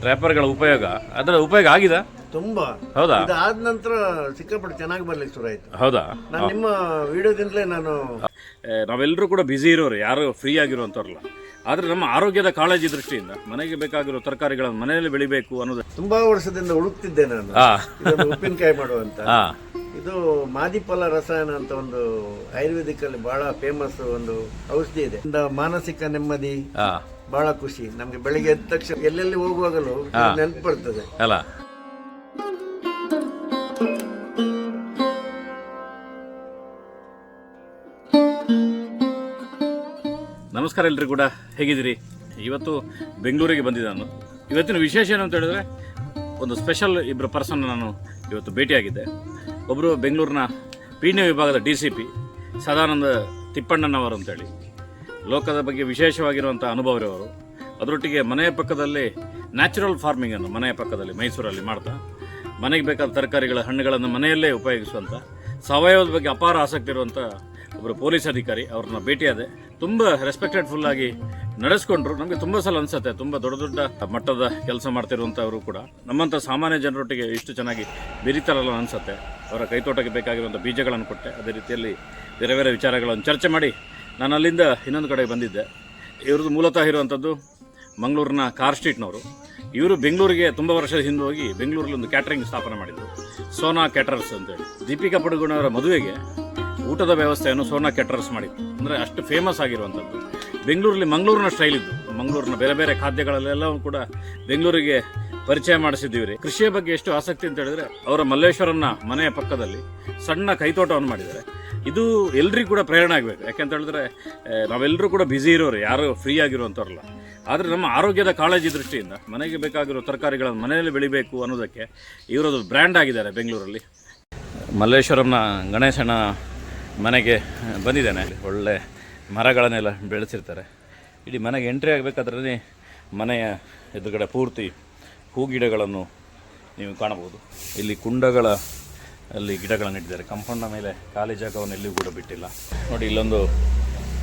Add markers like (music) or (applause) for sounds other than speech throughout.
ಟ್ರ್ಯಾಪರ್ಗಳ ಉಪಯೋಗ? ಅದರ ಉಪಯೋಗ ಆಗಿದೆ? ತುಂಬಾ. ಹೌದಾ? ಇದಾದ ನಂತರ ಸಿಕ್ಕಾಪಟ್ಟೆ ಚೆನ್ನಾಗಿ ಬರ್ಲಿಕ್ಕೆ ಶುರು ಆಯ್ತು. ಹೌದಾ? ನಾನು ನಿಮ್ಮ ವಿಡಿಯೋದಿಂದಲೇ ನಾನು ನಾವೆಲ್ಲರೂ ಕೂಡ ಬಿಜಿ ಇರೋರು ಯಾರು ಫ್ರೀ ಆಗಿರುವಂಥವ್ರಲ್ಲ ಆದರೆ ನಮ್ಮ ಆರೋಗ್ಯದ ಕಾಳಜಿ ದೃಷ್ಟಿಯಿಂದ ಮನೆಗೆ ಬೇಕಾಗಿರೋ ತರಕಾರಿಗಳನ್ನು ಮನೆಯಲ್ಲಿ ಬೆಳಿಬೇಕು ಅನ್ನೋದು ತುಂಬಾ ವರ್ಷದಿಂದ ಹುಡುಕ್ತಿದ್ದೆ ನಾನು. ಹಾ ಇದೊಂದು ಉಪ್ಪಿನಕಾಯಿ ಮಾಡುವಂತ. ಹಾ ಇದು ಮಾದಿಫಲ ರಸಾಯನ ಅಂತ ಒಂದು ಆಯುರ್ವೇದಿಕ್ ಅಲ್ಲಿ ಬಹಳ ಫೇಮಸ್ ಒಂದು ಔಷಧಿ ಇದೆ. ಮಾನಸಿಕ ನೆಮ್ಮದಿ ಬಹಳ ಖುಷಿ. ನಮ್ಗೆ ಬೆಳಿಗ್ಗೆ ಎದ್ದ ತಕ್ಷಣ ಎಲ್ಲೆಲ್ಲಿ ಹೋಗುವಾಗಲೂ ನೆನಪು ಬರ್ತದೆ. ಅಲ್ಲ. ನಮಸ್ಕಾರ ಎಲ್ರಿ ಕೂಡ. ಹೇಗಿದ್ದೀರಿ? ಇವತ್ತು ಬೆಂಗಳೂರಿಗೆ ಬಂದಿದ್ದೆ ನಾನು. ಇವತ್ತಿನ ವಿಶೇಷ ಏನು ಅಂತ ಹೇಳಿದ್ರೆ ಒಂದು ಸ್ಪೆಷಲ್ ಇಬ್ಬರು ಪರ್ಸನ್ ನಾನು ಇವತ್ತು ಭೇಟಿಯಾಗಿದ್ದೆ. ಒಬ್ಬರು ಬೆಂಗಳೂರಿನ ಪೀಣ್ಯ ವಿಭಾಗದ ಡಿ ಸಿ ಪಿ ಸದಾನಂದ ತಿಪ್ಪಣ್ಣನವರು ಅಂತೇಳಿ. ಲೋಕದ ಬಗ್ಗೆ ವಿಶೇಷವಾಗಿರುವಂಥ ಅನುಭವ ಇರೋರು ಅದರೊಟ್ಟಿಗೆ ಮನೆಯ ಪಕ್ಕದಲ್ಲಿ ನ್ಯಾಚುರಲ್ ಫಾರ್ಮಿಂಗನ್ನು ಮನೆಯ ಪಕ್ಕದಲ್ಲಿ ಮೈಸೂರಲ್ಲಿ ಮಾಡ್ತಾ, ಮನೆಗೆ ಬೇಕಾದ ತರಕಾರಿಗಳ ಹಣ್ಣುಗಳನ್ನು ಮನೆಯಲ್ಲೇ ಉಪಯೋಗಿಸುವಂಥ ಸಾವಯವದ ಬಗ್ಗೆ ಅಪಾರ ಆಸಕ್ತಿ ಇರುವಂಥ ಒಬ್ಬರು ಪೊಲೀಸ್ ಅಧಿಕಾರಿ, ಅವ್ರನ್ನ ಭೇಟಿಯಾದೆ. ತುಂಬ ರೆಸ್ಪೆಕ್ಟೆಡ್ ಫುಲ್ ಆಗಿ ನಡೆಸ್ಕೊಂಡ್ರು. ನಮಗೆ ತುಂಬ ಸಲ ಅನ್ಸುತ್ತೆ, ತುಂಬ ದೊಡ್ಡ ದೊಡ್ಡ ಮಟ್ಟದ ಕೆಲಸ ಮಾಡ್ತಿರುವಂಥವರು ಕೂಡ. ನಮ್ಮಂಥ ಸಾಮಾನ್ಯ ಜನರೊಟ್ಟಿಗೆ ಇಷ್ಟು ಚೆನ್ನಾಗಿ ಬೆರೀತಾರಲ್ಲ ಅನ್ಸುತ್ತೆ. ಅವರ ಕೈತೋಟಕ್ಕೆ ಬೇಕಾಗಿರುವಂಥ ಬೀಜಗಳನ್ನು ಕೊಟ್ಟೆ. ಅದೇ ರೀತಿಯಲ್ಲಿ ಬೇರೆ ಬೇರೆ ವಿಚಾರಗಳನ್ನು ಚರ್ಚೆ ಮಾಡಿ ನಾನು ಅಲ್ಲಿಂದ ಇನ್ನೊಂದು ಕಡೆ ಬಂದಿದ್ದೆ. ಇವ್ರದ್ದು ಮೂಲತಃ ಇರುವಂಥದ್ದು ಮಂಗಳೂರಿನ ಕಾರ್ ಸ್ಟ್ರೀಟ್ನವರು ಇವರು ಬೆಂಗಳೂರಿಗೆ ತುಂಬ ವರ್ಷದ ಹಿಂದೆ ಹೋಗಿ ಬೆಂಗಳೂರಲ್ಲಿ ಒಂದು ಕ್ಯಾಟ್ರಿಂಗ್ ಸ್ಥಾಪನೆ ಮಾಡಿದರು. ಸೋನಾ ಕ್ಯಾಟರರ್ಸ್ ಅಂತೇಳಿ. ದೀಪಿಕಾ ಪಡುಗುಣವರ ಮದುವೆಗೆ ಊಟದ ವ್ಯವಸ್ಥೆಯನ್ನು ಸೋನಾ ಕೆಟರ್ಸ್ ಮಾಡಿತ್ತು ಅಂದರೆ ಅಷ್ಟು ಫೇಮಸ್ ಆಗಿರುವಂಥದ್ದು. ಬೆಂಗಳೂರಲ್ಲಿ ಮಂಗಳೂರಿನ ಸ್ಟೈಲ್ ಇದ್ದು. ಮಂಗಳೂರಿನ ಬೇರೆ ಬೇರೆ ಖಾದ್ಯಗಳಲ್ಲೆಲ್ಲವೂ ಕೂಡ ಬೆಂಗಳೂರಿಗೆ ಪರಿಚಯ ಮಾಡಿಸಿದ್ದೀವಿ ರೀ ಕೃಷಿಯ ಬಗ್ಗೆ ಎಷ್ಟು ಆಸಕ್ತಿ ಅಂತ ಹೇಳಿದ್ರೆ, ಅವರ ಮಲ್ಲೇಶ್ವರನ ಮನೆಯ ಪಕ್ಕದಲ್ಲಿ ಸಣ್ಣ ಕೈತೋಟವನ್ನು ಮಾಡಿದ್ದಾರೆ. ಇದು ಎಲ್ರಿಗೂ ಕೂಡ ಪ್ರೇರಣೆ ಆಗಬೇಕು. ಯಾಕೆಂತ ಹೇಳಿದ್ರೆ ನಾವೆಲ್ಲರೂ ಕೂಡ ಬ್ಯುಸಿ ಇರೋರು, ಯಾರು ಫ್ರೀ ಆಗಿರುವಂಥವ್ರಲ್ಲ. ಆದರೆ ನಮ್ಮ ಆರೋಗ್ಯದ ಕಾಳಜಿ ದೃಷ್ಟಿಯಿಂದ ಮನೆಗೆ ಬೇಕಾಗಿರೋ ತರಕಾರಿಗಳನ್ನು ಮನೆಯಲ್ಲಿ ಬೆಳಿಬೇಕು ಅನ್ನೋದಕ್ಕೆ ಇವರದು ಬ್ರ್ಯಾಂಡ್ ಆಗಿದ್ದಾರೆ ಬೆಂಗಳೂರಲ್ಲಿ. ಮಲ್ಲೇಶ್ವರಂನ ಗಣೇಶನ ಮನೆಗೆ ಬಂದಿದ್ದೇನೆ. ಒಳ್ಳೆ ಮರಗಳನ್ನೆಲ್ಲ ಬೆಳೆಸಿರ್ತಾರೆ. ಇಡೀ ಮನೆಗೆ ಎಂಟ್ರಿ ಆಗಬೇಕಾದ್ರೆ ಮನೆಯ ಎದುರುಗಡೆ ಪೂರ್ತಿ ಹೂ ಗಿಡಗಳನ್ನು ನೀವು ಕಾಣಬಹುದು. ಇಲ್ಲಿ ಕುಂಡಗಳ ಅಲ್ಲಿ ಗಿಡಗಳನ್ನು ಇಟ್ಟಿದ್ದಾರೆ. ಕಂಪೌಂಡ್ನ ಮೇಲೆ ಖಾಲಿ ಜಾಗವನ್ನು ಎಲ್ಲಿಯೂ ಕೂಡ ಬಿಟ್ಟಿಲ್ಲ. ನೋಡಿ, ಇಲ್ಲೊಂದು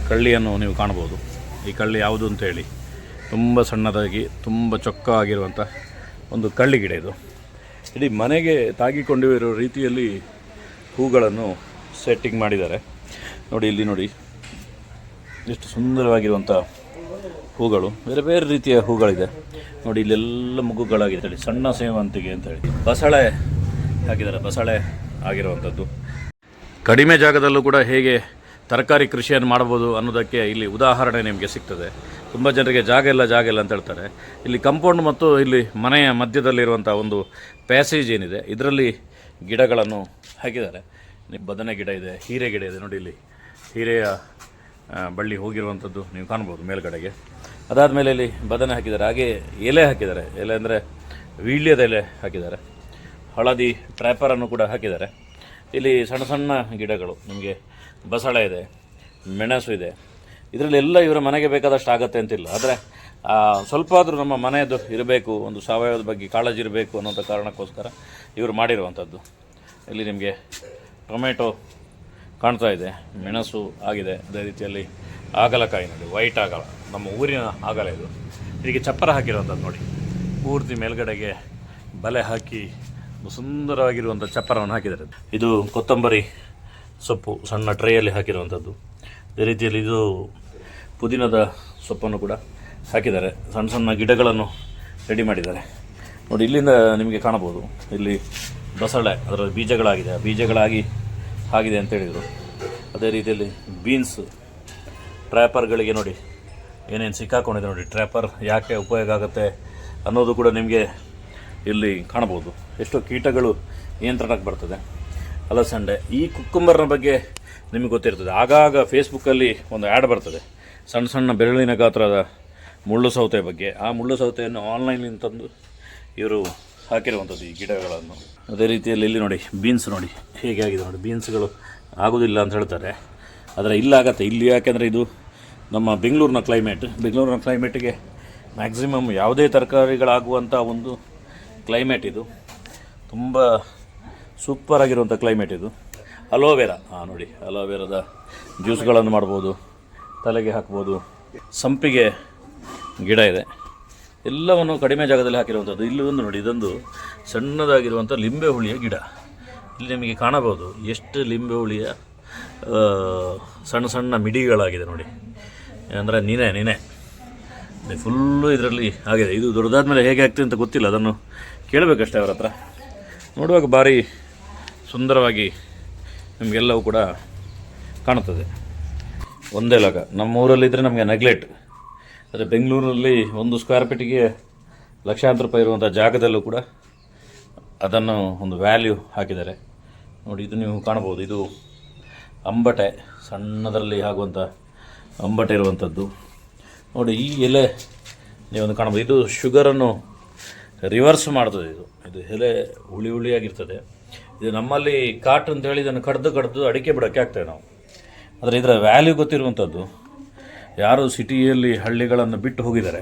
ಕಳ್ಳಿಯನ್ನು ನೀವು ಕಾಣ್ಬೋದು ಈ ಕಳ್ಳಿ ಯಾವುದು ಅಂತ ಹೇಳಿ ತುಂಬ ಸಣ್ಣದಾಗಿ, ತುಂಬ ಚೊಕ್ಕ ಆಗಿರುವಂಥ ಒಂದು ಕಳ್ಳಿ ಗಿಡ ಇದು. ಇಡೀ ಮನೆಗೆ ತಾಗಿಕೊಂಡಿರೋ ರೀತಿಯಲ್ಲಿ ಹೂಗಳನ್ನು ಸೆಟ್ಟಿಂಗ್ ಮಾಡಿದ್ದಾರೆ. ನೋಡಿ, ಇಲ್ಲಿ ನೋಡಿ. ಎಷ್ಟು ಸುಂದರವಾಗಿರುವಂಥ ಹೂಗಳು. ಬೇರೆ ಬೇರೆ ರೀತಿಯ ಹೂಗಳಿದೆ. ನೋಡಿ, ಇಲ್ಲೆಲ್ಲ ಮುಗ್ಗುಗಳಾಗಿದೆ ಹೇಳಿ. ಸಣ್ಣ ಸೇವಂತಿಗೆ ಅಂತ ಹೇಳಿ. ಬಸಳೆ ಹಾಕಿದ್ದಾರೆ. ಬಸಳೆ ಆಗಿರುವಂಥದ್ದು ಕಡಿಮೆ ಜಾಗದಲ್ಲೂ ಕೂಡ ಹೇಗೆ ತರಕಾರಿ ಕೃಷಿಯನ್ನು ಮಾಡ್ಬೋದು ಅನ್ನೋದಕ್ಕೆ ಇಲ್ಲಿ ಉದಾಹರಣೆ ನಿಮಗೆ ಸಿಗ್ತದೆ. ತುಂಬ ಜನರಿಗೆ ಜಾಗ ಇಲ್ಲ ಜಾಗ ಇಲ್ಲ ಅಂತ ಹೇಳ್ತಾರೆ. ಇಲ್ಲಿ ಕಂಪೌಂಡ್ ಮತ್ತು ಇಲ್ಲಿ ಮನೆಯ ಮಧ್ಯದಲ್ಲಿರುವಂಥ ಒಂದು ಪ್ಯಾಸೇಜ್ ಏನಿದೆ. ಇದರಲ್ಲಿ ಗಿಡಗಳನ್ನು ಹಾಕಿದ್ದಾರೆ. ಬದನೆ ಗಿಡ ಇದೆ, ಹೀರೆ ಗಿಡ ಇದೆ ನೋಡಿ ಇಲ್ಲಿ. ಹೀರೆಯ ಬಳ್ಳಿ ಹೋಗಿರುವಂಥದ್ದು ನೀವು ಕಾಣ್ಬೋದು ಮೇಲ್ಗಡೆಗೆ. ಅದಾದಮೇಲೆ ಇಲ್ಲಿ ಬದನೆ ಹಾಕಿದ್ದಾರೆ. ಹಾಗೆ ಎಲೆ ಹಾಕಿದ್ದಾರೆ. ಎಲೆ ಅಂದರೆ ವೀಳ್ಯದ ಎಲೆ ಹಾಕಿದ್ದಾರೆ. ಹಳದಿ ಟ್ರ್ಯಾಪರನ್ನು ಕೂಡ ಹಾಕಿದ್ದಾರೆ. ಇಲ್ಲಿ ಸಣ್ಣ ಸಣ್ಣ ಗಿಡಗಳು, ನಿಮಗೆ ಬಸಳೆ ಇದೆ, ಮೆಣಸು ಇದೆ. ಇದರಲ್ಲಿ ಎಲ್ಲ ಇವರ ಮನೆಗೆ ಬೇಕಾದಷ್ಟು ಆಗತ್ತೆ ಅಂತಿಲ್ಲ. ಆದರೆ ಸ್ವಲ್ಪ ಆದರೂ ನಮ್ಮ ಮನೆಯದು ಇರಬೇಕು, ಒಂದು ಸಾವಯವದ ಬಗ್ಗೆ ಕಾಳಜಿ ಇರಬೇಕು ಅನ್ನೋಂಥ ಕಾರಣಕ್ಕೋಸ್ಕರ ಇವರು ಮಾಡಿರುವಂಥದ್ದು. ಇಲ್ಲಿ ನಿಮಗೆ ಟೊಮೆಟೊ ಕಾಣ್ತಾ ಇದೆ, ಮೆಣಸು ಆಗಿದೆ, ಅದೇ ರೀತಿಯಲ್ಲಿ ಆಗಲಕಾಯಿ ನೋಡಿ ವೈಟ್ ಆಗಲ, ನಮ್ಮ ಊರಿನ ಆಗಲ ಇದು. ಇದಕ್ಕೆ ಚಪ್ಪರ ಹಾಕಿರುವಂಥದ್ದು ನೋಡಿ, ಪೂರ್ತಿ ಮೇಲ್ಗಡೆಗೆ ಬಲೆ ಹಾಕಿ ಸುಂದರವಾಗಿರುವಂಥ ಚಪ್ಪರವನ್ನು ಹಾಕಿದ್ದಾರೆ. ಇದು ಕೊತ್ತಂಬರಿ ಸೊಪ್ಪು, ಸಣ್ಣ ಟ್ರೈಯಲ್ಲಿ ಹಾಕಿರುವಂಥದ್ದು. ಅದೇ ರೀತಿಯಲ್ಲಿ ಇದು ಪುದೀನದ ಸೊಪ್ಪನ್ನು ಕೂಡ ಹಾಕಿದ್ದಾರೆ. ಸಣ್ಣ ಸಣ್ಣ ಗಿಡಗಳನ್ನು ರೆಡಿ ಮಾಡಿದ್ದಾರೆ. ನೋಡಿ, ಇಲ್ಲಿಂದ ನಿಮಗೆ ಕಾಣಬಹುದು. ಇಲ್ಲಿ ಬಸಳೆ ಅದರ ಬೀಜಗಳಾಗಿದೆ. ಆ ಬೀಜಗಳಾಗಿ ಆಗಿದೆ ಅಂತ ಹೇಳಿದರು. ಅದೇ ರೀತಿಯಲ್ಲಿ ಬೀನ್ಸ್ ಟ್ರ್ಯಾಪರ್ಗಳಿಗೆ ನೋಡಿ, ಏನೇನು ಸಿಕ್ಕಾಕೊಂಡಿದೆ ನೋಡಿ ಟ್ರ್ಯಾಪರ್ ಯಾಕೆ ಉಪಯೋಗ ಆಗುತ್ತೆ ಅನ್ನೋದು ಕೂಡ ನಿಮಗೆ ಇಲ್ಲಿ ಕಾಣಬಹುದು. ಎಷ್ಟೋ ಕೀಟಗಳು ನಿಯಂತ್ರಣಕ್ಕೆ ಬರ್ತದೆ. ಅಲಸಂಡೆ ಈ ಕುಕ್ಕುಂಬರ್ನ ಬಗ್ಗೆ ನಿಮಗೆ ಗೊತ್ತಿರ್ತದೆ. ಆಗಾಗ ಫೇಸ್ಬುಕ್ಕಲ್ಲಿ ಒಂದು ಆ್ಯಡ್ ಬರ್ತದೆ. ಸಣ್ಣ ಸಣ್ಣ ಬೆರಳಿನ ಗಾತ್ರದ ಮುಳ್ಳು ಸೌತೆ ಬಗ್ಗೆ. ಆ ಮುಳ್ಳು ಸೌತೆಯನ್ನು ಆನ್ಲೈನಿಂದ ತಂದು ಇವರು ಹಾಕಿರುವಂಥದ್ದು ಈ ಗಿಡಗಳನ್ನು. ಅದೇ ರೀತಿಯಲ್ಲಿ ಇಲ್ಲಿ ನೋಡಿ ಬೀನ್ಸ್ ನೋಡಿ. ಹೇಗೆ ಆಗಿದೆ ನೋಡಿ ಬೀನ್ಸ್ಗಳು ಆಗೋದಿಲ್ಲ ಅಂತ ಹೇಳ್ತಾರೆ. ಆದರೆ ಇಲ್ಲಾಗತ್ತೆ ಇಲ್ಲಿ ಯಾಕೆಂದರೆ ಇದು ನಮ್ಮ ಬೆಂಗಳೂರಿನ ಕ್ಲೈಮೇಟ್ ಬೆಂಗಳೂರಿನ ಕ್ಲೈಮೇಟಿಗೆ ಮ್ಯಾಕ್ಸಿಮಮ್ ಯಾವುದೇ ತರಕಾರಿಗಳಾಗುವಂಥ ಒಂದು ಕ್ಲೈಮೇಟ್ ಇದು. ತುಂಬ ಸೂಪರ್ ಆಗಿರುವಂಥ ಕ್ಲೈಮೇಟ್ ಇದು. ಅಲೋವೆರಾ ಹಾಂ ನೋಡಿ. ಅಲೋವೆರಾದ ಜ್ಯೂಸ್ಗಳನ್ನು ಮಾಡ್ಬೋದು, ತಲೆಗೆ ಹಾಕ್ಬೋದು. ಸಂಪಿಗೆ ಗಿಡ ಇದೆ. ಎಲ್ಲವನ್ನು ಕಡಿಮೆ ಜಾಗದಲ್ಲಿ ಹಾಕಿರುವಂಥದ್ದು ಇಲ್ಲಿ ಒಂದು ನೋಡಿ, ಇದೊಂದು ಸಣ್ಣದಾಗಿರುವಂಥ ಲಿಂಬೆ ಹುಳಿಯ ಗಿಡ. ಇಲ್ಲಿ ನಿಮಗೆ ಕಾಣಬಹುದು ಎಷ್ಟು ಲಿಂಬೆ ಹುಳಿಯ ಸಣ್ಣ ಸಣ್ಣ ಮಿಡಿಗಳಾಗಿದೆ ನೋಡಿ. ಅಂದರೆ ನೀನೆ ನೀನೆ. ಫುಲ್ಲು ಇದರಲ್ಲಿ ಆಗಿದೆ. ಇದು ದೊಡ್ಡದಾದ ಮೇಲೆ ಹೇಗೆ ಆಗ್ತದೆ ಅಂತ ಗೊತ್ತಿಲ್ಲ. ಅದನ್ನು ಕೇಳಬೇಕಷ್ಟೇ ಅವರ ಹತ್ರ. ನೋಡುವಾಗ ಭಾರಿ ಸುಂದರವಾಗಿ ನಿಮಗೆಲ್ಲವೂ ಕೂಡ ಕಾಣುತ್ತದೆ. ಒಂದೇ ಲಗ ನಮ್ಮ ಊರಲ್ಲಿದ್ದರೆ ನಮಗೆ ನೆಗ್ಲೆಟ್ ಆದರೆ ಬೆಂಗಳೂರಲ್ಲಿ ಒಂದು ಸ್ಕ್ವೇರ್ ಫೀಟಿಗೆ ಲಕ್ಷಾಂತರ ರೂಪಾಯಿ ಇರುವಂಥ ಜಾಗದಲ್ಲೂ ಕೂಡ ಅದನ್ನು ಒಂದು ವ್ಯಾಲ್ಯೂ ಹಾಕಿದ್ದಾರೆ. ನೋಡಿ, ಇದು ನೀವು ಕಾಣಬಹುದು. ಇದು ಅಂಬಟೆ, ಸಣ್ಣದರಲ್ಲಿ ಆಗುವಂಥ ಅಂಬಟೆ ಇರುವಂಥದ್ದು ನೋಡಿ, ಈ ಎಲೆ ನೀವೊಂದು ಕಾಣಬಹುದು. ಇದು ಶುಗರನ್ನು ರಿವರ್ಸ್ ಮಾಡ್ತದೆ ಇದು. ಇದು ಎಲೆ ಹುಳಿ ಹುಳಿಯಾಗಿರ್ತದೆ. ಇದು ನಮ್ಮಲ್ಲಿ ಕಾಟ್ ಅಂತ ಹೇಳಿ ಇದನ್ನು ಕಡ್ದು ಕಡ್ದು ಅಡಿಕೆ ಬಿಡೋಕ್ಕೆ ಆಗ್ತೇವೆ ನಾವು. ಆದರೆ ಇದರ ವ್ಯಾಲ್ಯೂ ಗೊತ್ತಿರುವಂಥದ್ದು ಯಾರು ಸಿಟಿಯಲ್ಲಿ ಹಳ್ಳಿಗಳನ್ನು ಬಿಟ್ಟು ಹೋಗಿದ್ದಾರೆ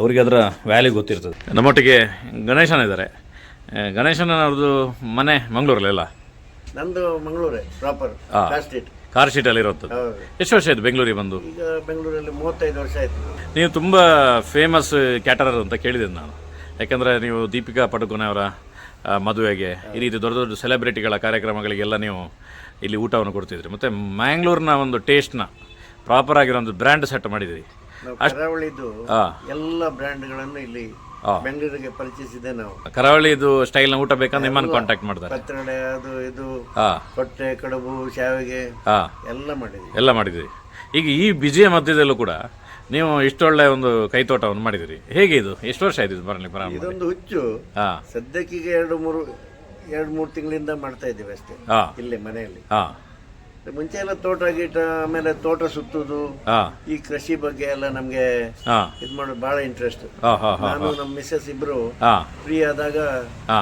ಅವರಿಗೆ ಅದರ ವ್ಯಾಲ್ಯೂ ಗೊತ್ತಿರ್ತದೆ. ನಮ್ಮೊಟ್ಟಿಗೆ ಗಣೇಶನ ಇದ್ದಾರೆ. ಗಣೇಶನ ಅವ್ರದ್ದು ಮನೆ ಮಂಗಳೂರಲ್ಲೆಲ್ಲ ನಂದು ಮಂಗಳೂರೇ ಪ್ರಾಪರ್. ಸ್ಟ್ರೀಟ್ ಕಾರ್ ಶೀಟಲ್ಲಿ ಅಲ್ಲಿ ಹೌದು. ಎಷ್ಟು ವರ್ಷ ಆಯ್ತು ಬೆಂಗಳೂರಿಗೆ ಬಂದು? ಈಗ ಬೆಂಗಳೂರಲ್ಲಿ ಮೂವತ್ತೈದು ವರ್ಷ ಆಯ್ತು. ನೀವು ತುಂಬ ಫೇಮಸ್ ಕ್ಯಾಟರರ್ ಅಂತ ಕೇಳಿದ್ದೀನಿ ನಾನು. ಯಾಕಂದರೆ ನೀವು ದೀಪಿಕಾ ಪಡುಕೋನೆ ಅವರ ಆ, ಮದುವೆಗೆ ಈ ರೀತಿ ದೊಡ್ಡ ದೊಡ್ಡ ಸೆಲೆಬ್ರಿಟಿಗಳ ಕಾರ್ಯಕ್ರಮಗಳಿಗೆಲ್ಲ ನೀವು ಇಲ್ಲಿ ಊಟವನ್ನು ಕೊಡ್ತಿದ್ರಿ. ಮತ್ತು ಮ್ಯಾಂಗ್ಳೂರ್ನ ಒಂದು ಟೇಸ್ಟ್ನ ಪ್ರಾಪರ್ ಆಗಿರೋ ಒಂದು ಬ್ರ್ಯಾಂಡ್ ಸೆಟ್ ಮಾಡಿದ್ದೀರಿ. ಕರಾವಳಿದು ಎಲ್ಲ ಬ್ರ್ಯಾಂಡ್ಗಳನ್ನು ಇಲ್ಲಿ. ಬೆಂಗಳೂರಿಗೆ ಪರಿಚಯಿಸಿದೆ ನಾವು. ಕರಾವಳಿದು ಸ್ಟೈಲ್ ಊಟ ಬೇಕಂದ್ರೆ ನಿಮ್ಮನ್ನು ಕಾಂಟ್ಯಾಕ್ಟ್ ಮಾಡ್ತಾರೆ. ಕತ್ತರಡೆ ಅದು ಇದು ಹಾ ಕೊಟ್ಟೆ ಕಡುಬು ಶಾವಿಗೆ ಹಾಂ ಎಲ್ಲ ಮಾಡಿದ್ವಿ ಎಲ್ಲ ಮಾಡಿದ್ದೀರಿ. ಈಗ ಈ ಬಿಜಿಯ ಮಧ್ಯದಲ್ಲೂ ಕೂಡ ನೀವು ಇಷ್ಟೊಳ್ಳೆ ಒಂದು ಕೈತೋಟವನ್ನು ಮಾಡಿದಿರಿ ಹೇಗೆ ಇದು? ಎಷ್ಟು ವರ್ಷ ಆಯ್ತು ಇದು ಬರಲಿ ಪ್ರಾರಂಭ ಇದೊಂದು ಹುಚ್ಚು. ಸದ್ಯಕ್ಕೆ ಈಗ ಎರಡು ಮೂರು ಎರಡು ಮೂರು ತಿಂಗಳಿಂದ ಮಾಡ್ತಾ ಇದ್ದೀವಿ ಅಷ್ಟೇ. ಇಲ್ಲಿ ಇಲ್ಲೇ ಮನೆಯಲ್ಲಿ. ಹಾಂ ಮುಂಚೆ ಎಲ್ಲ ತೋಟ ಗೀಟ ಆಮೇಲೆ ತೋಟ ಸುತ್ತುದು ಹಾ. ಈ ಕೃಷಿ ಬಗ್ಗೆ ಎಲ್ಲ ನಮ್ಗೆ ಹಾ. ಇದ್ ಮಾಡೋದು ಬಹಳ ಇಂಟ್ರೆಸ್ಟ್ ಹಾ ಹಾ ಹಾಂ ನಾನು ನಮ್ಮ ಮಿಸ್ಸಸ್ ಇಬ್ರು ಹಾ. ಫ್ರೀ ಆದಾಗ ಹಾ.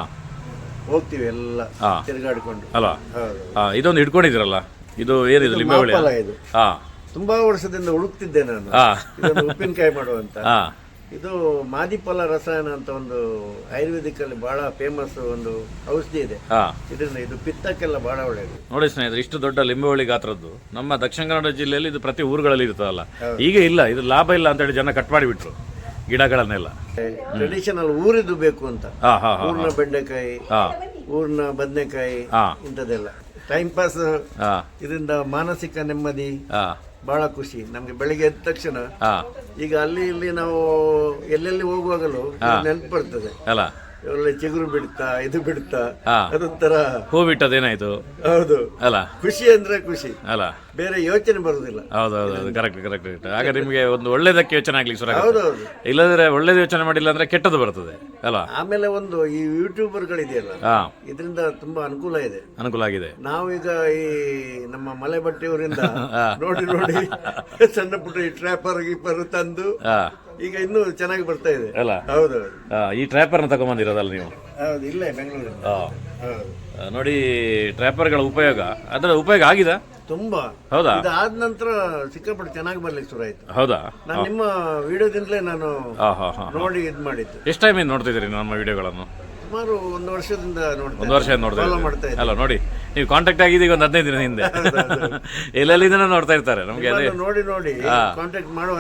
ಹೋಗ್ತೀವಿ ಎಲ್ಲ ಹಾ. ತಿರುಗಾಡ್ಕೊಂಡು. ಅಲ್ವಾ? ಹೌದು. ಹಾ ಇದೊಂದು ಇಟ್ಕೊಂಡಿದ್ರಲ್ಲ ಇದು ಏನಿದು ಲಿಂಬೆ ಹುಳಿ ಮಾಪಲ ಇದು. ಹಾ. ತುಂಬಾ ವರ್ಷದಿಂದ ಹುಡುಕ್ತಿದ್ದೆ ನಾನು. ಹಾಂ. ಉಪ್ಪಿನಕಾಯಿ ಮಾಡುವಂತ. ಹಾಂ. ಇದು ಮಾದಿಫಲ ರಸಾಯನ ಅಂತ ಒಂದು ಆಯುರ್ವೇದಿಕ್ ಅಲ್ಲಿ ಬಹಳ ಫೇಮಸ್ ಒಂದು ಔಷಧಿ ಇದೆ. ಇದರಿಂದ ಇದು ಪಿತ್ತಕ್ಕೆಲ್ಲ ಬಹಳ ಒಳ್ಳೆಯದು ನೋಡಿ ಸ್ನೇಹಿತರೆ ಇಷ್ಟು ದೊಡ್ಡ ಲಿಂಬೆ ಹುಳಿ ಗಾತ್ರದ್ದು ನಮ್ಮ ದಕ್ಷಿಣ ಕನ್ನಡ ಜಿಲ್ಲೆಯಲ್ಲಿ ಇದು ಪ್ರತಿ ಊರುಗಳಲ್ಲಿ ಇರ್ತದಲ್ಲ ಈಗ ಇಲ್ಲ ಇದು ಲಾಭ ಇಲ್ಲ ಅಂತ ಹೇಳಿ ಜನ ಕಟ್ ಮಾಡಿಬಿಟ್ರು ಗಿಡಗಳನ್ನೆಲ್ಲ. ಟ್ರೆಡಿಷನಲ್ ಊರಿದ್ದು ಬೇಕು ಅಂತ. ಊರ್ನ ಬೆಂಡೆಕಾಯಿ ಊರ್ನ ಬದನೆಕಾಯಿ ಇಂಥದ್ದೆಲ್ಲ. ಟೈಮ್ ಪಾಸ್ ಇದರಿಂದ ಮಾನಸಿಕ ನೆಮ್ಮದಿ ಬಹಳ ಖುಷಿ. ನಮ್ಗೆ ಬೆಳಿಗ್ಗೆ ಎದ್ದ ತಕ್ಷಣ ಈಗ ಅಲ್ಲಿ ಇಲ್ಲಿ ನಾವು ಎಲ್ಲೆಲ್ಲಿ ಹೋಗುವಾಗಲೂ ನೆನಪು ಬರ್ತದೆ. ಅಲ್ಲ. ಒಳ್ಳೆ ಚಿಗುರು ಬಿಡ್ತಾ ಇದು ಬಿಡ್ತಾ ಹಾ. ಅದೊಂಥರ ಹೂ ಬಿಟ್ಟದೇನಾಯ್ತು? ಹೌದು. ಅಲ್ಲ? ಖುಷಿ ಅಂದ್ರೆ ಖುಷಿ. ಅಲ್ಲ? ಬೇರೆ ಯೋಚನೆ ಬರುದಿಲ್ಲ. ಹೌದು ಹೌದು ಕರೆಕ್ಟ್ ಕರೆಕ್ಟ್ ಕರೆಕ್ಟ್ ಆಗ ನಿಮಗೆ ಒಂದು ಒಳ್ಳೇದಕ್ಕೆ ಯೋಚನೆ ಆಗ್ಲಿಕ್ಕೆ ಶುರು ಹೌದು ಹೌದೌದು ಇಲ್ಲದ್ರೆ ಒಳ್ಳೇದು ಯೋಚನೆ ಮಾಡಿಲ್ಲ ಅಂದ್ರೆ ಕೆಟ್ಟದ್ದು ಬರ್ತದೆ ಅಲ್ಲ ಆಮೇಲೆ ಒಂದು ಈ ಯೂಟ್ಯೂಬರ್ಗಳಿದೆಯಲ್ಲ ಹಾ. ಇದರಿಂದ ತುಂಬಾ ಅನುಕೂಲ ಇದೆ. ಅನುಕೂಲ ಆಗಿದೆ. ನಾವೀಗ ಈ ನಮ್ಮ ಮಲೆ ಬಟ್ಟೆಯವರಿಂದ. ನೋಡಿ ನೋಡಿ ಸಣ್ಣ ಪುಟ್ಟ ಈ ಟ್ರ್ಯಾಪರ್ ಗೀಪರ್ ತಂದು ಹಾ. ಈಗ ಇನ್ನೂ ಚೆನ್ನಾಗಿ ಬರ್ತಾ ಇದೆ. ಅಲ್ಲ? ಹೌದು. ಆ, ಈ ಟ್ರ್ಯಾಪರ್ನ ತಗೊಂಬಂದಿರೋದಲ್ಲ ನೀವು? ಹೌದು ಇಲ್ಲೇ ಬೆಂಗಳೂರು. ಆ, ಹೌದು. ಆ, ನೋಡಿ ಟ್ರ್ಯಾಪರ್ಗಳ ಉಪಯೋಗ. ಅದರ ಉಪಯೋಗ ಆಗಿದೆ? ತುಂಬಾ. ಹೌದಾ? ಇದಾದ ನಂತರ ಸಿಕ್ಕಾಪಟ್ಟೆ ಚೆನ್ನಾಗಿ ಬರ್ಲಿಕ್ಕೆ ಶುರು ಆಯ್ತು. ಹೌದಾ? ನಾನು ನಿಮ್ಮ ವಿಡಿಯೋದಿಂದಲೇ ನಾನು ಹಾ ಹಾ ಹಾ. ನೋಡಿ ಇದು ಮಾಡಿದ್ದು. ಎಷ್ಟು ಟೈಮ್ ಇಂದ ನೋಡ್ತಿದ್ದೀರಿ ನಮ್ಮ ವಿಡಿಯೋಗಳನ್ನು ಸುಮಾರು ಒಂದು ವರ್ಷದಿಂದ ನೋಡ್ತಾ ಒಂದು ವರ್ಷ ನೋಡ್ತಾ ಫಾಲೋ ಮಾಡ್ತಾ ಅಲ್ಲ ನೋಡಿ ನೀವು ಕಾಂಟ್ಯಾಕ್ಟ್ ಆಗಿದ್ದೀಗ ಒಂದು ಹದಿನೈದು ದಿನ ಹಿಂದೆ. ಎಲ್ಲೆಲ್ಲಿಂದ ನೋಡ್ತಾ ಇರ್ತಾರೆ ನಮಗೆ ಅದೇ ನಿಮ್ಮನ್ನು ನೋಡಿ ನೋಡಿ ಕಾಂಟ್ಯಾಕ್ಟ್ ಮಾಡುವ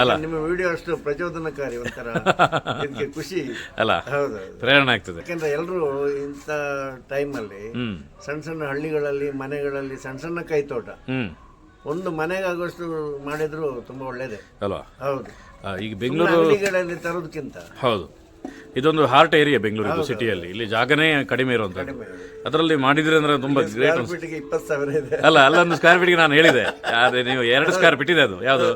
ಅಲ್ಲ. ನಿಮ್ಮ ವಿಡಿಯೋ ಅಷ್ಟು ಪ್ರಚೋದನಕಾರಿ ಒಂಥರ. (laughs) ಇದಕ್ಕೆ ಖುಷಿ. ಅಲ್ಲ ಹೌದು ಪ್ರೇರಣೆ ಆಗ್ತದೆ. ಯಾಕಂದ್ರೆ ಎಲ್ಲರೂ ಇಂಥ ಟೈಮಲ್ಲಿ ಹ್ಮ್. ಸಣ್ಣ ಸಣ್ಣ ಹಳ್ಳಿಗಳಲ್ಲಿ ಮನೆಗಳಲ್ಲಿ ಸಣ್ಣ ಸಣ್ಣ ಕೈತೋಟ. ಹ್ಮ್. ಒಂದು ಮನೆಗೆ ಆಗೋಷ್ಟು ಮಾಡಿದ್ರು ತುಂಬಾ ಒಳ್ಳೇದೇ. ಅಲ್ವಾ? ಹೌದು. ಆ, ಈಗ ಬೆಂಗಳೂರು ಅಂಗಡಿಗಳಲ್ಲಿ ತರೋದಕ್ಕಿಂತ ಹೌದು. ಇದೊಂದು ಹಾರ್ಟ್ ಏರಿಯಾ ಬೆಂಗಳೂರು ಸಿಟಿಯಲ್ಲಿ ಇಲ್ಲಿ ಜಾಗನೇ ಕಡಿಮೆ ಇರುವಂಥದ್ದು ಅದರಲ್ಲಿ ಮಾಡಿದ್ರೆ ಅಂದ್ರೆ ತುಂಬಾ ಗ್ರೇಟ್ ಸ್ಕ್ವೇರ್ ಫೀಟ್ಗೆ ಇಪ್ಪತ್ತು ಸಾವಿರ ಇದೆ. ಅಲ್ಲ ಅಲ್ಲೊಂದು ಸ್ಕ್ವೇರ್ ಫೀಟ್ಗೆ ನಾನು ಹೇಳಿದೆ. ಅದೇ ನೀವು ಎರಡು ಸ್ಕ್ವೇರ್ ಫೀಟ್ ಇದೆ ಅದು. ಯಾವುದು?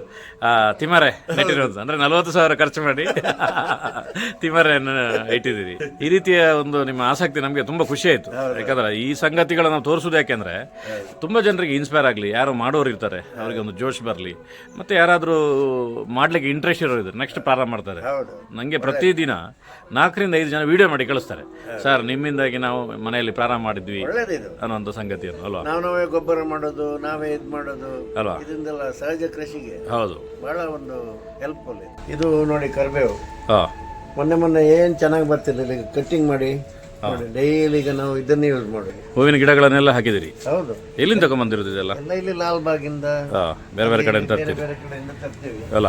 ತಿಮರೆ ನೆಟ್ಟಿರೋದು ಅಂದ್ರೆ ನಲವತ್ತು ಸಾವಿರ ಖರ್ಚು ಮಾಡಿ (laughs) ತಿಮರೆಯನ್ನು ಇಟ್ಟಿದ್ದೀರಿ. ಈ ರೀತಿಯ ಒಂದು ನಿಮ್ಮ ಆಸಕ್ತಿ ನಮಗೆ ತುಂಬಾ ಖುಷಿ ಆಯ್ತು. ಯಾಕಂದ್ರೆ ಈ ಸಂಗತಿಗಳನ್ನ ನಾವು ತೋರಿಸೋದು ಯಾಕೆಂದ್ರೆ ತುಂಬಾ ಜನರಿಗೆ ಇನ್ಸ್ಪೈರ್ ಆಗಲಿ ಯಾರು ಮಾಡೋರು ಇರ್ತಾರೆ ಅವರಿಗೆ ಒಂದು ಜೋಶ್ ಬರಲಿ ಮತ್ತೆ ಯಾರಾದರೂ ಮಾಡ್ಲಿಕ್ಕೆ ಇಂಟ್ರೆಸ್ಟ್ ಇರೋರು ಇದ್ದಾರೆ ನೆಕ್ಸ್ಟ್ ಪ್ರಾರಂಭ ಮಾಡ್ತಾರೆ. ನನಗೆ ಪ್ರತಿದಿನ ನಾಲ್ಕರಿಂದ ಐದು ಜನ ವಿಡಿಯೋ ಮಾಡಿ ಕಳಿಸ್ತಾರೆ. ಸರ್ ನಿಮ್ಮಿಂದಾಗಿ ನಾವು ಮನೆಯಲ್ಲಿ ಪ್ರಾರಂಭ ಮಾಡಿದ್ವಿ ಅನ್ನೋ ಅನ್ನುವಂಥ ಸಂಗತಿಯನ್ನು ಅಲ್ವಾ? ನಾವು ನಾವೇ ಗೊಬ್ಬರ ಮಾಡೋದು ನಾವೇ ಇದು ಮಾಡೋದು ಅಲ್ವಾ? ಇದರಿಂದೆಲ್ಲ ಸಹಜ ಕೃಷಿಗೆ ಹೌದು. ಬಹಳ ಒಂದು ಹೆಲ್ಪ್ಫುಲ್ ಇದೆ. ಇದು ನೋಡಿ ಕರಿಬೇವು. ಹಾಂ. ಮೊನ್ನೆ ಮೊನ್ನೆ ಏನ್ ಚೆನ್ನಾಗಿ ಬರ್ತಿರ್ಲಿಲ್ಲ ಈಗ ಕಟ್ಟಿಂಗ್ ಮಾಡಿ ಡೈಲಿ ಈಗ ನಾವು ಇದನ್ನೇ ಯೂಸ್ ಮಾಡೋದು. ಹೂವಿನ ಗಿಡಗಳನ್ನೆಲ್ಲ ಹಾಕಿದಿರಿ? ಹೌದು. ಎಲ್ಲಿಂದ ತಗೊಂಬಂದಿರೋದು ಇದೆಲ್ಲ? ಎಲ್ಲ ಇಲ್ಲಿ ಲಾಲ್ ಬಾಗಿಂದ ಹಾಂ ಬೇರೆ ಬೇರೆ ಕಡೆ ಬೇರೆ ತರ್ತೀರಿ. ಬೇರೆ ಕಡೆಯಿಂದ ತರ್ತೀವಿ. ಅಲ್ಲ?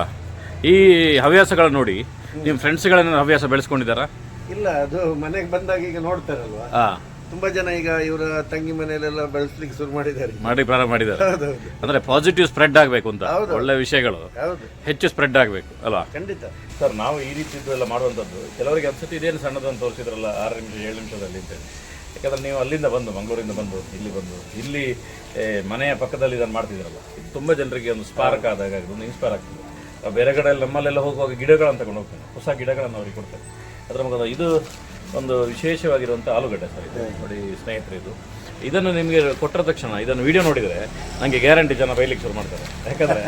ಈ ಹವ್ಯಾಸಗಳ ನೋಡಿ ನಿಮ್ಮ ಫ್ರೆಂಡ್ಸ್ಗಳನ್ನ ಹವ್ಯಾಸ ಬೆಳೆಸ್ಕೊಂಡಿದ್ದಾರಾ? ಇಲ್ಲ ಅದು ಮನೆಗೆ ಬಂದಾಗ ಈಗ ನೋಡ್ತಾರಲ್ವಾ? ಹಾಂ ತುಂಬಾ ಜನ ಈಗ ಇವರ ತಂಗಿ ಮನೆಯಲ್ಲೆಲ್ಲ ಬೆಳೆಸ್ಲಿಕ್ಕೆ ಶುರು ಮಾಡಿದ್ದಾರೆ. ಮಾಡಿ ಪ್ರಾರಂಭ ಮಾಡಿದ್ದಾರೆ. ಹೌದೌದು. ಅಂದ್ರೆ ಪಾಸಿಟಿವ್ ಸ್ಪ್ರೆಡ್ ಆಗಬೇಕು ಅಂತ ಹೌದು. ಒಳ್ಳೆ ವಿಷಯಗಳು. ಹೌದು. ಹೆಚ್ಚು ಸ್ಪ್ರೆಡ್ ಆಗಬೇಕು ಅಲ್ವಾ? ಖಂಡಿತ. ಸರ್ ನಾವು ಈ ರೀತಿದ್ದು ಎಲ್ಲ ಮಾಡುವಂಥದ್ದು ಕೆಲವರಿಗೆ ಅನ್ಸುತ್ತೆ ಇದೇನು ಸಣ್ಣದೊಂದು ತೋರಿಸಿದ್ರಲ್ಲ ಆರು ನಿಮಿಷ ಏಳು ನಿಮಿಷದಲ್ಲಿ ಅಂತ ಯಾಕಂದ್ರೆ ನೀವು ಅಲ್ಲಿಂದ ಬಂದು ಮಂಗಳೂರಿಂದ ಬಂದು ಇಲ್ಲಿ ಬಂದು ಇಲ್ಲಿ ಏ, ಮನೆಯ ಪಕ್ಕದಲ್ಲಿ ಇದನ್ನು ಮಾಡ್ತಿದ್ರಲ್ಲ ತುಂಬಾ ತುಂಬ ಜನರಿಗೆ ಒಂದು ಸ್ಪಾರ್ಕ್ ಆದಾಗ ಒಂದು ಇನ್ಸ್ಪೈರ್ ಆಗ್ತದೆ. ಬೇರೆ ಕಡೆ ಎಲ್ಲ ನಮ್ಮಲ್ಲೆಲ್ಲ ಹೋಗುವಾಗ ಗಿಡಗಳನ್ನು ತಗೊಂಡು ಹೋಗ್ತೇನೆ. ಹೊಸ ಗಿಡಗಳನ್ನು ಅವ್ರಿಗೆ ಕೊಡ್ತೇನೆ. ಅದರ ಮುಖದ ಇದು ಒಂದು ವಿಶೇಷವಾಗಿರುವಂಥ ಆಲೂಗಡ್ಡೆ ಸರ್ ಇದು. ನೋಡಿ ಸ್ನೇಹಿತರೆ ಇದು. ಇದನ್ನು ನಿಮಗೆ ಕೊಟ್ಟರ ತಕ್ಷಣ ಇದನ್ನು ವಿಡಿಯೋ ನೋಡಿದರೆ ನನಗೆ ಗ್ಯಾರಂಟಿ ಜನ ಬೈಲಿಕ್ಕೆ ಶುರು ಮಾಡ್ತಾರೆ. ಯಾಕಂದ್ರೆ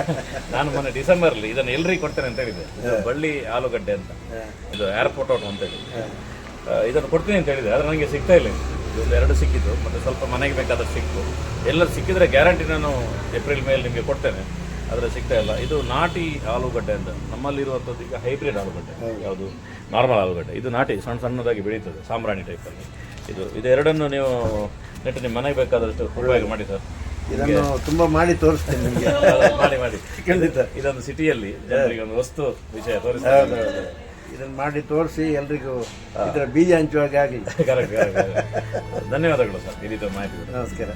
ನಾನು ಮೊನ್ನೆ ಡಿಸೆಂಬರ್ಲಿ ಇದನ್ನು ಎಲ್ರಿಗೂ ಕೊಡ್ತೇನೆ ಅಂತ ಹೇಳಿದೆ ಬಳ್ಳಿ ಆಲೂಗಡ್ಡೆ ಅಂತ. ಇದು ಏರ್ಪೋರ್ಟ್ ಔಟ್ ಅಂತ ಹೇಳಿ. ಇದನ್ನು ಕೊಡ್ತೀನಿ ಅಂತ ಹೇಳಿದೆ ಆದರೆ ನನಗೆ ಸಿಗ್ತಾ ಇಲ್ಲ ಇದು. ಇದೊಂದು ಎರಡು ಸಿಕ್ಕಿದ್ದು ಮತ್ತು ಸ್ವಲ್ಪ ಮನೆಗೆ ಬೇಕಾದಷ್ಟು ಸಿಕ್ತು ಎಲ್ಲ ಸಿಕ್ಕಿದ್ರೆ ಗ್ಯಾರಂಟಿ ನಾನು ಏಪ್ರಿಲ್ ಮೇಲೆ ನಿಮಗೆ ಕೊಡ್ತೇನೆ. ಆದರೆ ಸಿಗ್ತಾ ಇಲ್ಲ. ಇದು ನಾಟಿ ಆಲೂಗಡ್ಡೆ ಅಂತ. ನಮ್ಮಲ್ಲಿರುವಂಥದ್ದು ಈಗ ಹೈಬ್ರಿಡ್ ಆಲೂಗಡ್ಡೆ. ಯಾವುದು? ನಾರ್ಮಲ್ ಆಲೂಗಡ್ಡೆ. ಇದು ನಾಟಿ ಸಣ್ಣ ಸಣ್ಣದಾಗಿ ಬೆಳೀತದೆ ಸಾಂಬ್ರಾಣಿ ಟೈಪಲ್ಲಿ ಇದು ಇದೆರಡನ್ನು ನೀವು ನೆಟ್ಟು ನಿಮ್ಮ ಮನೆಗೆ ಬೇಕಾದಷ್ಟು ಹುಳುವಾಗಿ ಮಾಡಿ ಸರ್. ಇದನ್ನು ತುಂಬಾ ಮಾಡಿ ತೋರಿಸ್ತೇನೆ ನಿಮಗೆ. ಮಾಡಿ ಮಾಡಿ. ಖಂಡಿತ. ಇದೊಂದು ಸಿಟಿಯಲ್ಲಿ ಜನರಿಗೆ ಒಂದು ವಸ್ತು ವಿಷಯ ತೋರಿಸ್ತಾರೆ ಇದನ್ನು ಮಾಡಿ ತೋರಿಸಿ ಎಲ್ರಿಗೂ. ಇದರ ಬೀಜ ಹಂಚುವಾಗ ಆಗಲಿ. ಕರೆಕ್ಟ್ ಧನ್ಯವಾದಗಳು ಸರ್. ಈ ಮಾಹಿತಿ ನಮಸ್ಕಾರ.